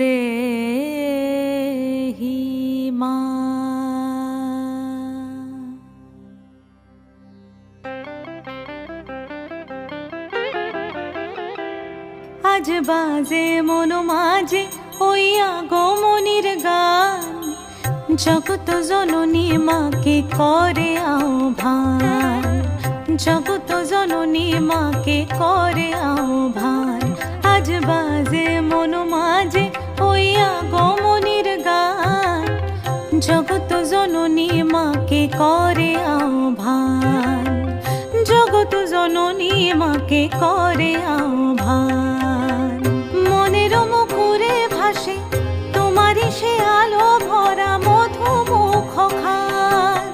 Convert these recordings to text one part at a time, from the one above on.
দেহি আজ বাজে মন মাঝে ওই আগমনির গান। জগত জননী মাকে করে আহ্বান। জগত জননী মাকে করে আহ্বান। আজ বাজে মন মাঝে জগত জননী মাকে করে আহ্বান। জগত জননী মাকে করে আহ্বান। মনের মুখুরে ভাসে তোমারই সে আলো ভরা মধুমুখ খান।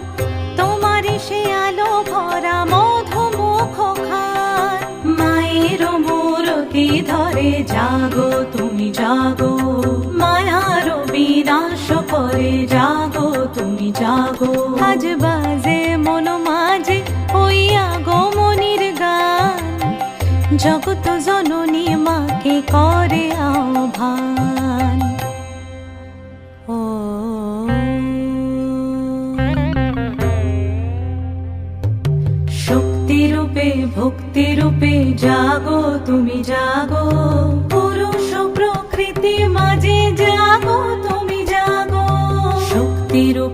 তোমারই সে আলো ভরা মধুমুখ খান। মায়ের মূরতি ধরে জাগো, তুমি জাগো। বিনাশ করে জাগো তুমি জাগো আজ বাজে মন মাঝে ওই আগমনির গান জগত জননী মাকে করে আহ্বান ও শক্তিরূপে ভক্তিরূপে জাগো তুমি জাগো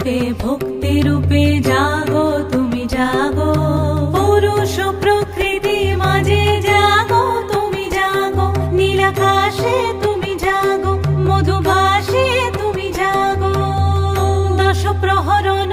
শক্তিরূপে ভক্তিরূপে জাগো, তুমি জাগো। পুরুষ প্রকৃতি মাঝে জাগো, তুমি জাগো। নীলাকাশে তুমি জাগো মধুভাষে তুমি জাগো। দশ প্রহরণ